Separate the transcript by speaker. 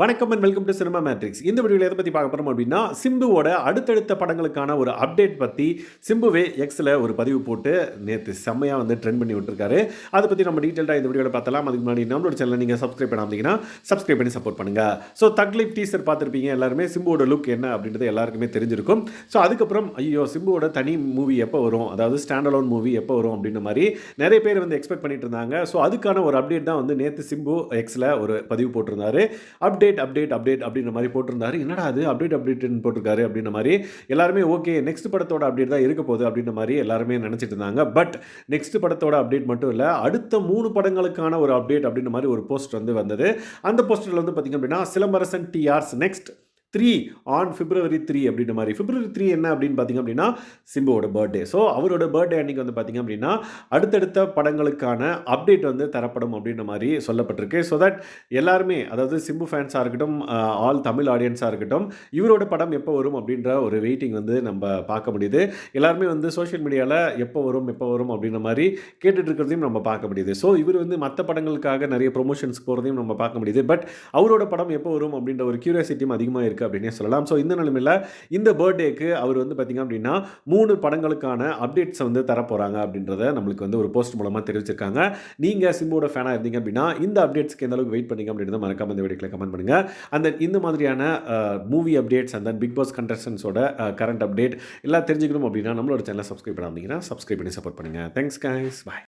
Speaker 1: வணக்கம் and welcome to cinema matrix இந்த வீடியோவில் எதை பற்றி பார்க்க போகிறோம் அப்படின்னா சிம்புவோட அடுத்தடுத்த படங்களுக்கான ஒரு அப்டேட் பற்றி சிம்புவே எக்ஸில் ஒரு பதிவு போட்டு நேற்று செம்மையாக வந்து ட்ரெண்ட் பண்ணி விட்டுருக்காரு. அதை பற்றி நம்ம டீட்டெயிலாக இந்த வீடியோவில் பார்த்தலாம் அதுக்கு முன்னாடி நம்மளோட சேனல் நீங்கள் சப்ஸ்கிரைப் பண்ணாமீங்கன்னா சப்ஸ்கிரைப் பண்ணி சப்போர்ட் பண்ணுங்கள் ஸோ தக்லிப் டீசர் பார்த்துருப்பீங்க எல்லாருமே. சிம்புவோட லுக் என்ன அப்படின்றது எல்லாருக்குமே தெரிஞ்சிருக்கும். ஸோ அதுக்கப்புறம் ஐயோ சிம்புவோட தனி மூவி எப்போ வரும்? அதாவது ஸ்டாண்ட் அலோன் மூவி எப்போ வரும் அப்படின்ற மாதிரி நிறைய பேர் வந்து எக்ஸ்பெக்ட் பண்ணிட்டு இருந்தாங்க. ஸோ அதுக்கான ஒரு அப்டேட் தான் வந்து நேற்று சிம்பு எக்ஸில் ஒரு பதிவு போட்டிருந்தாரு. அப்டேட் அப்டேட் அப்டேட் அப்படின்ற மாதிரி போட்டிருந்தாரு. என்னடா அது? அப்டேட் அப்டேட்னு போட்டிருக்காரு அப்படின்ற மாதிரி எல்லாருமே ஓகே நெக்ஸ்ட் படத்தோட அப்டேட் தான் இருக்க போகுது அப்படின்ற மாதிரி எல்லாருமே நினச்சிட்டு இருந்தாங்க. பட் நெக்ஸ்ட் படத்தோட அப்டேட் மட்டும் இல்லை அடுத்த மூணு படங்களுக்கான ஒரு அப்டேட் அப்படின்ற மாதிரி ஒரு போஸ்ட் வந்து வந்தது. அந்த போஸ்டரில் வந்து பார்த்திங்க அப்படின்னா Silambarasan TR's next three on February three அப்படின்ற மாதிரி. பிப்ரவரி த்ரீ என்ன அப்படின்னு பார்த்தீங்க அப்படின்னா சிம்புவோட பர்த்டே ஸோ அவரோட பர்த்டே அன்னைக்கு வந்து பார்த்தீங்க அப்படின்னா அடுத்தடுத்த படங்களுக்கான அப்டேட் வந்து தரப்படும் அப்படின்ற மாதிரி சொல்லப்பட்டிருக்கு. ஸோ தட் எல்லாருமே அதாவது சிம்பு ஃபேன்ஸாக இருக்கட்டும் ஆல் தமிழ் ஆடியன்ஸாக இருக்கட்டும் இவரோட படம் எப்போ வரும் அப்படின்ற ஒரு வெயிட்டிங் வந்து நம்ம பார்க்க முடியுது. எல்லாருமே வந்து சோஷியல் மீடியாவில் எப்போ வரும் எப்போ வரும் அப்படின்ற மாதிரி கேட்டுட்டு இருக்கிறதையும் நம்ம பார்க்க முடியுது. ஸோ இவர் வந்து மற்ற படங்களுக்காக நிறைய ப்ரொமோஷன்ஸ் போகிறதையும் நம்ம பார்க்க முடியுது. பட் அவரோட படம் எப்போ வரும் அப்படின்ற ஒரு கியூரியாசிட்டியும் அதிகமாக இருக்குது இருக்குது அப்படின்னே சொல்லலாம். ஸோ இந்த நிலைமையில் இந்த பர்த்டேக்கு அவர் வந்து பார்த்திங்க அப்படின்னா மூணு படங்களுக்கான அப்டேட்ஸை வந்து தரப்போகிறாங்க அப்படின்றத நம்மளுக்கு வந்து ஒரு போஸ்ட் மூலமாக தெரிவிச்சிருக்காங்க. நீங்கள் சிம்போட ஃபேனாக இருந்தீங்க அப்படின்னா இந்த அப்டேட்ஸ்க்கு எந்த அளவுக்கு வெயிட் பண்ணிங்க அப்படின்றத மறக்காம இந்த வீடியோக்கில் கமெண்ட் பண்ணுங்கள் அந்த இந்த மாதிரியான மூவி அப்டேட்ஸ் அந்த பிக் பாஸ் கண்டஸ்டன்ஸோட கரண்ட் அப்டேட் எல்லாம் தெரிஞ்சுக்கணும் அப்படின்னா நம்மளோட சேனலை சப்ஸ்கிரைப் பண்ணாமல் சப்ஸ்கிரைப் பண்ணி சப்போர்ட் பண்ணுங்கள் தேங்க்ஸ் கைஸ் பாய்